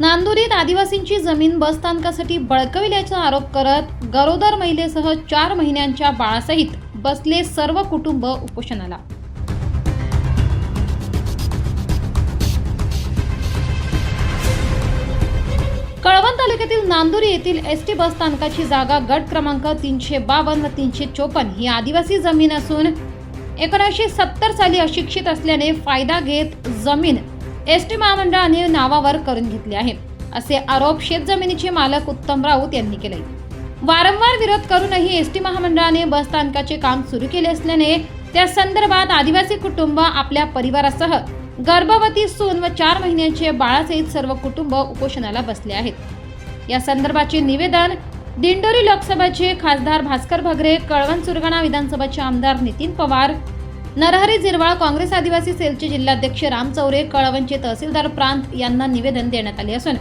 नांदुरीत आदिवासींची जमीन बसस्थानकासाठी बळकविल्याचा आरोप करत गरोदर महिलेसह चार महिन्यांच्या बाळासहित बसले सर्व कुटुंब उपोषणाला. कळवण तालुक्यातील नांदुरी येथील एस टी बस स्थानकाची जागा गट क्रमांक तीनशे बावन्न व तीनशे चोपन्न ही आदिवासी जमीन असून एकोणीसशे सत्तर साली अशिक्षित असल्याने फायदा घेत जमीन एस टी महामंडळाने नावावर करून घेतले आहे. असे आरोप शेतजमिनीचे मालक उत्तम राऊत यांनी केले वारंवार विरोध करूनही एस टी महामंडळाने बस स्थानकाचे काम सुरू केले असल्याने त्या संदर्भात आदिवासी कुटुंब आपल्या परिवारासह गर्भवती सून व चार महिन्यांचे बाळासहित सर्व कुटुंब उपोषणाला बसले आहेत. या संदर्भाचे निवेदन दिंडोरी लोकसभेचे खासदार भास्कर भगरे कळवण सुरगाणा विधानसभाचे आमदार नितीन पवार नरहरी झिरवाळ काँग्रेस आदिवासी सेलचे जिल्हाध्यक्ष राम चौरे कळवणचे तहसीलदार प्रांत यांना निवेदन देण्यात आले असून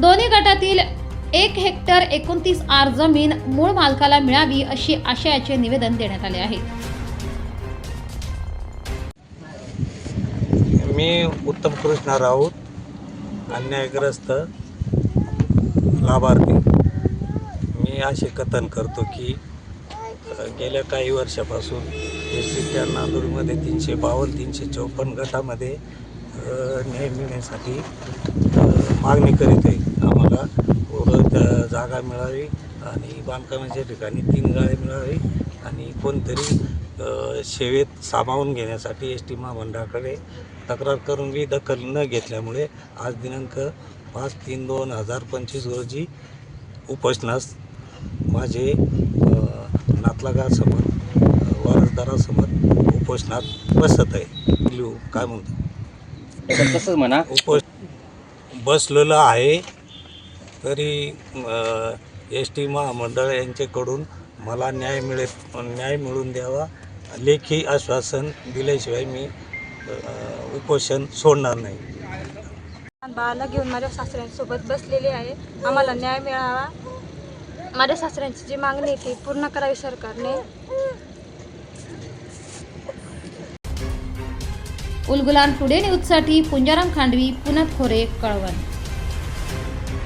दोन्ही गटातील एक हेक्टर एकोणतीस आर जमीन मूळ मालकाला मिळावी अशी आशयाचे निवेदन देण्यात आले आहे. मी उत्तम कृष्ण राऊत अन्यायग्रस्त लाभार्थी. मी असे कथन करतो की गेल्या काही वर्षापासून एस नांदूरमध्ये तीनशे बावन्न तीनशे चौपन्न गटामध्ये अ, न्याय मिळण्यासाठी मागणी करीत आहे. आम्हाला व त्या जागा मिळावी आणि बांधकामाच्या ठिकाणी तीन गाळे मिळावी आणि कोणतरी सेवेत सामावून घेण्यासाठी एस टी महामंडळाकडे तक्रार करून मी दखल न घेतल्यामुळे आज दिनांक पाच तीन दोन हजार पंचवीस रोजी उपोषणास माझे अ, नातलागासमोर उपोषणात बसत आहे. लिहू काय म्हणतो? तर तसंच म्हणा. उपोष बसलेलं आहे. तरी एस टी महामंडळ यांच्याकडून मला न्याय मिळेल न्याय मिळवून द्यावा. लेखी आश्वासन दिल्याशिवाय मी उपोषण सोडणार नाही. बाळाला घेऊन माझ्या सासऱ्यांसोबत बसलेले आहे. आम्हाला न्याय मिळावा. माझ्या सासऱ्यांची जी मागणी आहे ती पूर्ण करावी सरकारने. उलगुलान पुढे न्यूजसाठी पुंजाराम खांडवी पुनत खोरे कळवण.